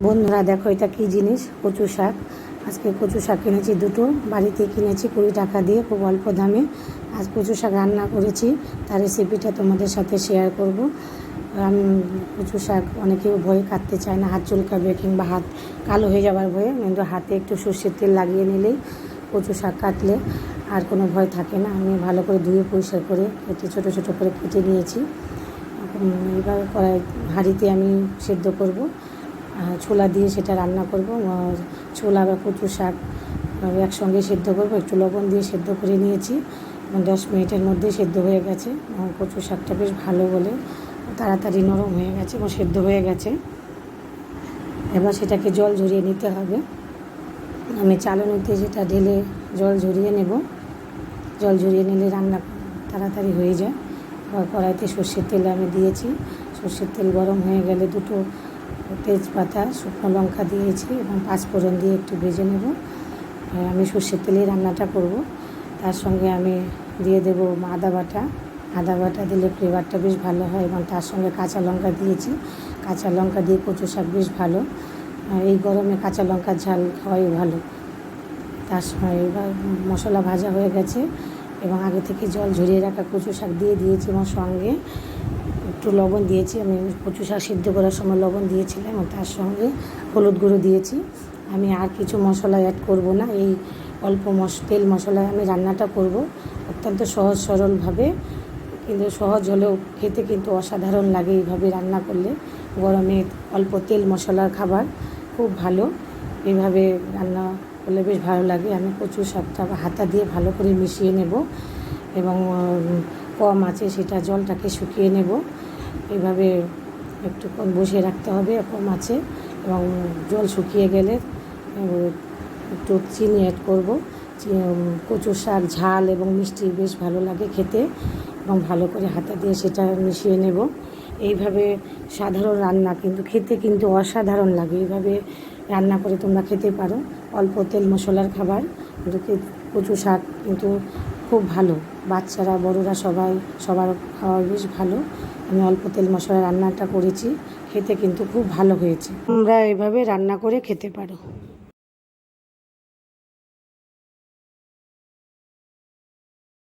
বন্ধুরা, দেখো এটা কী জিনিস? কচু শাক। আজকে কচু শাক কিনেছি দুটো। বাড়িতে কিনেছি কুড়ি টাকা দিয়ে, খুব অল্প দামে। আজ কচু শাক রান্না করেছি। তার রেসিপিটা তোমাদের সাথে শেয়ার করব। আমি, কচু শাক অনেকেও ভয়ে কাটতে চায় না। হাত চুলকাবে কিংবা হাত কালো হয়ে যাবার ভয়ে। কিন্তু হাতে একটু সর্ষের তেল লাগিয়ে নিলেই কচু শাক কাটলে আর কোনো ভয় থাকে না। আমি ভালো করে ধুয়ে পরিষ্কার করে কেটে, ছোটো ছোটো করে কেটে নিয়েছি। এবার কড়াই হাঁড়িতে আমি সেদ্ধ করব। ছোলা দিয়ে সেটা রান্না করব। ছোলা বা কচু শাক একসঙ্গে সেদ্ধ করব। একটু লবণ দিয়ে সেদ্ধ করে নিয়েছি। দশ মিনিটের মধ্যে সেদ্ধ হয়ে গেছে। কচু শাকটা বেশ ভালো বলে তাড়াতাড়ি নরম হয়ে গেছে এবং সেদ্ধ হয়ে গেছে। এবার সেটাকে জল ঝরিয়ে নিতে হবে। আমি চালনিতে যেটা ঢেলে জল ঝরিয়ে নেব। জল ঝরিয়ে নিলে রান্না তাড়াতাড়ি হয়ে যায়। কড়াইতে সর্ষের তেল আমি দিয়েছি। সর্ষের তেল গরম হয়ে গেলে দুটো তেজপাতা, শুকনো লঙ্কা দিয়েছি এবং পাঁচফোড়ন দিয়ে একটু ভেজে নেব। আমি সর্ষের তেলে রান্নাটা করব। তার সঙ্গে আমি দিয়ে দেব আদা বাটা। আদা বাটা দিলে ফ্লেভারটা বেশ ভালো হয় এবং তার সঙ্গে কাঁচা লঙ্কা দিয়েছি। কাঁচা লঙ্কা দিয়ে কচু শাক বেশ ভালো। এই গরমে কাঁচা লঙ্কার ঝাল খাওয়াই ভালো। তার সঙ্গে এবার মশলা ভাজা হয়ে গেছে। এবং আগে থেকে জল ঝরিয়ে রাখা কচু শাক দিয়ে দিয়েছি এবং সঙ্গে। একটু লবণ দিয়েছি, আমি কচু শাক সিদ্ধ করার সময় লবণ দিয়েছিলাম এবং তার সঙ্গে হলুদ গুঁড়ো দিয়েছি। আমি আর কিছু মশলা অ্যাড করব না, এই অল্প মশ, তেল মশলায় আমি রান্নাটা করব অত্যন্ত সহজ সরলভাবে। কিন্তু সহজ হলেও খেতে কিন্তু অসাধারণ লাগে এইভাবে রান্না করলে। গরমে অল্প তেল মশলার খাবার খুব ভালো। এইভাবে রান্না করলে বেশ ভালো লাগে। আমি কচু শাকটা হাতা দিয়ে ভালো করে মিশিয়ে নেব এবং কম আছে সেটা জলটাকে শুকিয়ে নেব। এভাবে একটুক্ষণ বসিয়ে রাখতে হবে, কম আছে এবং জল শুকিয়ে গেলে একটু চিনি অ্যাড করব। কচুর শাক, ঝাল এবং মিষ্টি বেশ ভালো লাগে খেতে এবং ভালো করে হাতা দিয়ে সেটা মিশিয়ে নেব। এইভাবে সাধারণ রান্না কিন্তু, খেতে কিন্তু অসাধারণ লাগে। এইভাবে রান্না করে তোমরা খেতে পারো। অল্প তেল মশলার খাবার কিন্তু কচু শাক কিন্তু খুব ভালো। বাচ্চারা, বড়রা সবাই, সবার খাওয়া বেশ ভালো। আমি অল্প তেল মশলা রান্নাটা করেছি, খেতে কিন্তু খুব ভালো হয়েছে। তোমরা এভাবে রান্না করে খেতে পারো।